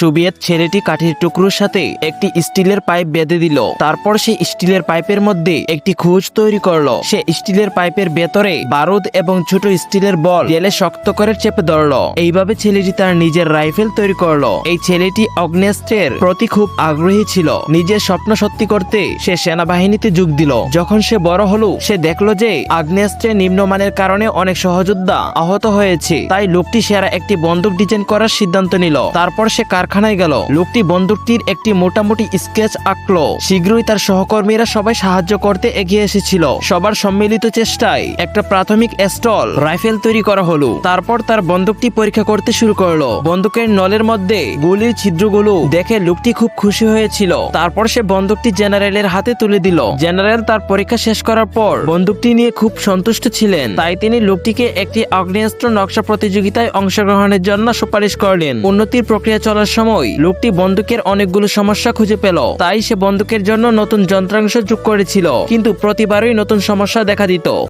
সুবিয়েত ছেলেটি কাঠের টুকরোর সাথে একটি স্টিলের পাইপ বেঁধে দিল। তারপর সে স্টিলের পাইপের মধ্যে একটি খুঁজ তৈরি করল। সে স্টিলের পাইপের ভেতরে বারুদ এবং ছোট স্টিলের বল জেলে শক্ত করে চেপে ধরলো। এইভাবে ছেলেটি তার নিজের রাইফেল তৈরি করল। এই ছেলেটি অগ্নেস্ত্রের প্রতি খুব আগ্রহী ছিল। নিজের স্বপ্ন সত্যি করতে সে সেনাবাহিনীতে যোগ দিল। যখন সে বড় হলো, সে দেখল যে আগ্নেয়াস্ত্রের নিম্নমানের কারণে অনেক সহযোদ্ধা আহত হয়েছে। তাই লোকটি সেরা একটি বন্দুক ডিজাইন করার সিদ্ধান্ত নিল। তারপর সে কারখানায় গেল। লোকটি বন্দুকটির একটি মোটামুটি স্কেচ আঁকলো। শীঘ্রই তার সহকর্মীরা সবাই সাহায্য করতে এগিয়ে এসেছিল। সবার সম্মিলিত চেষ্টায় একটা প্রাথমিক স্টল, রাইফেল তৈরি করা হলো। তারপর তার বন্দুকটি পরীক্ষা করতে শুরু করল। বন্দুকের নলের মধ্যে গুলির ছিদ্রগুলো দেখে লোকটি খুব খুশি হয়েছিল। তারপর সে বন্দুকটি জেনারেলের হাতে তুলে দিল। জেনারেল তার পরীক্ষা শেষ করার পর বন্দুকটি নিয়ে খুব সন্তুষ্ট ছিলেন। তাই তিনি লোকটিকে একটি আগ্নেয়াস্ত্র নকশা প্রতিযোগিতায় অংশগ্রহণের জন্য সুপারিশ করলেন। উন্নতির প্রক্রিয়া চলার সময়। লোকটি বন্দুকের অনেকগুলো সমস্যা খুঁজে পেল। তাই সে বন্দুকের জন্য নতুন যন্ত্রাংশ যোগ করেছিল। কিন্তু প্রতিবারই নতুন সমস্যা দেখা দিত।